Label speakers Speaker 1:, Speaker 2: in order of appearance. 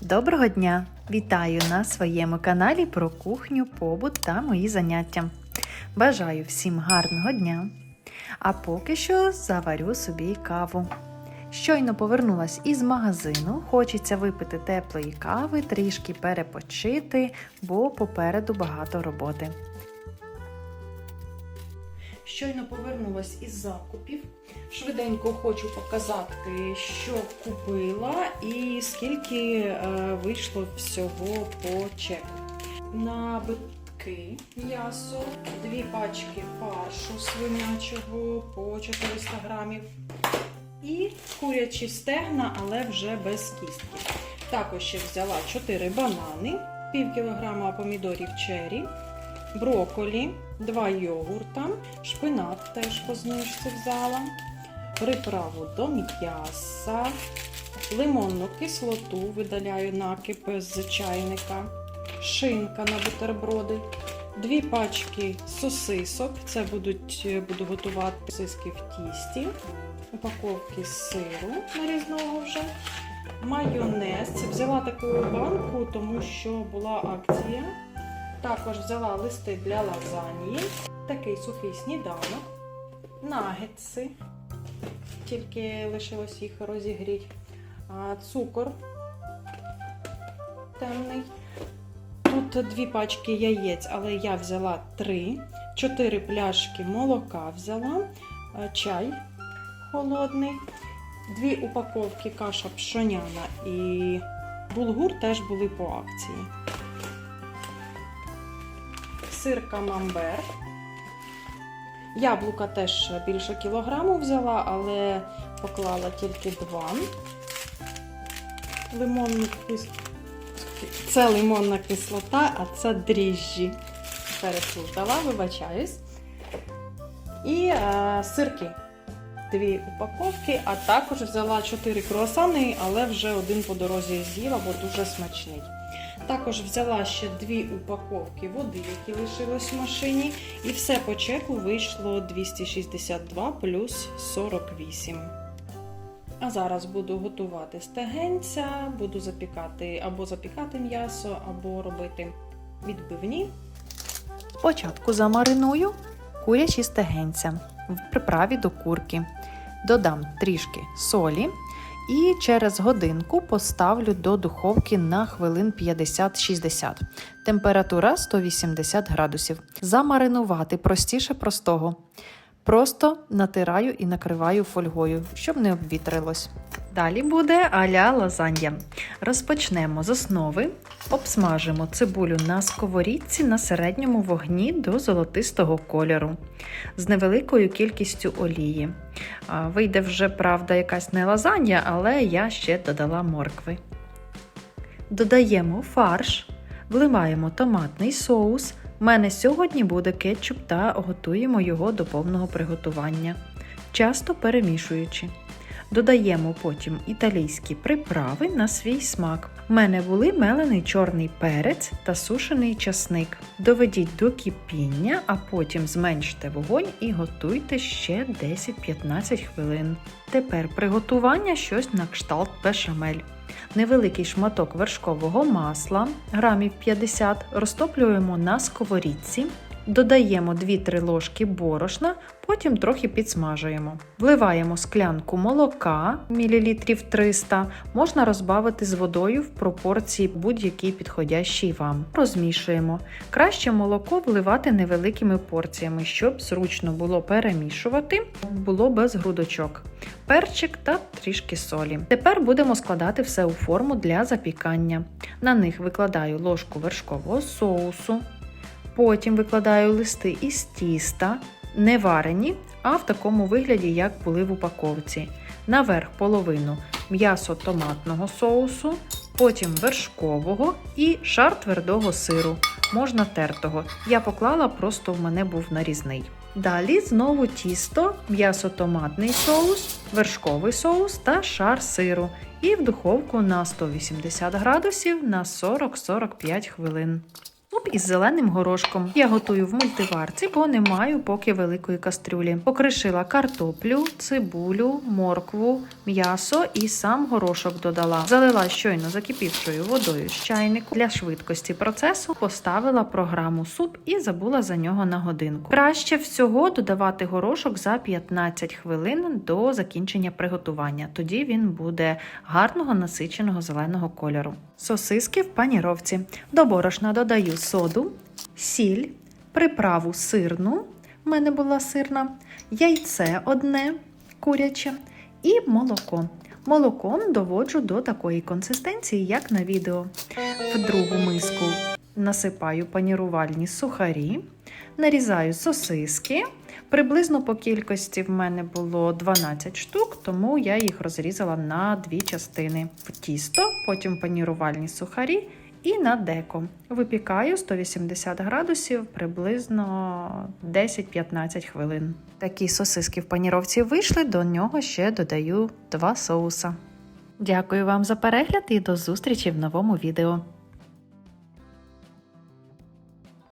Speaker 1: Доброго дня! Вітаю на своєму каналі про кухню, побут та мої заняття. Бажаю всім гарного дня! А поки що заварю собі каву. Щойно повернулась із магазину, хочеться випити теплої кави, трішки перепочити, бо попереду багато роботи. Щойно повернулась із закупів. Швиденько хочу показати, що купила і скільки е, вийшло всього по чеку. На битки м'ясо, дві пачки фаршу свинячого по 400 грамів. І курячі стегна, але вже без кістки. Також ще взяла 4 банани, пів кілограма помідорів черрі, броколі, 2 йогурта, шпинат теж по знижці взяла, приправу до м'яса, лимонну кислоту видаляю накипи з чайника, шинка на бутерброди, дві пачки сосисок. Це будуть, буду готувати сосиски в тісті, упаковки сиру нарізного вже. Майонез. Взяла таку банку, тому що була акція. Також взяла листи для лазаньї, такий сухий сніданок, нагетси, тільки лишилось їх розігріти, цукор темний. Тут дві пачки яєць, але я взяла три, чотири пляшки молока взяла, чай холодний, дві упаковки каша пшоняна і булгур теж були по акції. Сир камамбер. Яблука теж більше кілограму взяла, але поклала тільки два. Лимонну кис... Це лимонна кислота, а це дріжджі. Переплутала, вибачаюсь. І е, сирки. Дві упаковки, а також взяла 4 круасани, але вже один по дорозі з'їла, бо дуже смачний. Також взяла ще дві упаковки води, які лишились в машині, і все по чеку вийшло 262 плюс 48. А зараз буду готувати стегенця, буду запікати або запікати м'ясо, або робити відбивні. Спочатку замариную курячі стегенця в приправі до курки. Додам трішки солі. І через годинку поставлю до духовки на хвилин 50-60. Температура 180 градусів. Замаринувати простіше простого. Просто натираю і накриваю фольгою, щоб не обвітрилось. Далі буде аля лазанья. Розпочнемо з основи. Обсмажимо цибулю на сковорідці на середньому вогні до золотистого кольору з невеликою кількістю олії. Вийде вже, правда, якась не лазанья, але я ще додала моркви. Додаємо фарш, вливаємо томатний соус. У мене сьогодні буде кетчуп та готуємо його до повного приготування, часто перемішуючи. Додаємо потім італійські приправи на свій смак. У мене були мелений чорний перець та сушений часник. Доведіть до кипіння, а потім зменште вогонь і готуйте ще 10-15 хвилин. Тепер приготування щось на кшталт бешамель. Невеликий шматок вершкового масла, грамів 50, розтоплюємо на сковорідці. Додаємо 2-3 ложки борошна, потім трохи підсмажуємо. Вливаємо склянку молока мілілітрів 300, можна розбавити з водою в пропорції будь-якій підходящій вам. Розмішуємо. Краще молоко вливати невеликими порціями, щоб зручно було перемішувати, було без грудочок. Перчик та трішки солі. Тепер будемо складати все у форму для запікання. На них викладаю ложку вершкового соусу. Потім викладаю листи із тіста, не варені, а в такому вигляді, як були в упаковці. Наверх половину м'ясо томатного соусу, потім вершкового і шар твердого сиру, можна тертого. Я поклала, просто в мене був нарізний. Далі знову тісто, м'ясо-томатний соус, вершковий соус та шар сиру. І в духовку на 180 градусів на 40-45 хвилин.
Speaker 2: Із зеленим горошком. Я готую в мультиварці, бо не маю поки великої кастрюлі. Покришила картоплю, цибулю, моркву, м'ясо і сам горошок додала. Залила щойно закипівшою водою з чайнику. Для швидкості процесу поставила програму суп і забула за нього на годинку. Краще всього додавати горошок за 15 хвилин до закінчення приготування. Тоді він буде гарного насиченого зеленого кольору. Сосиски в паніровці. До борошна додаю соду, сіль, приправу сирну. В мене була сирна, яйце одне куряче і молоко. Молоком доводжу до такої консистенції, як на відео. В другу миску насипаю панірувальні сухарі, нарізаю сосиски. Приблизно по кількості в мене було 12 штук, тому я їх розрізала на дві частини в тісто, потім панірувальні сухарі і на деко. Випікаю 180 градусів приблизно 10-15 хвилин. Такі сосиски в паніровці вийшли, до нього ще додаю два соуса. Дякую вам за перегляд і до зустрічі в новому відео.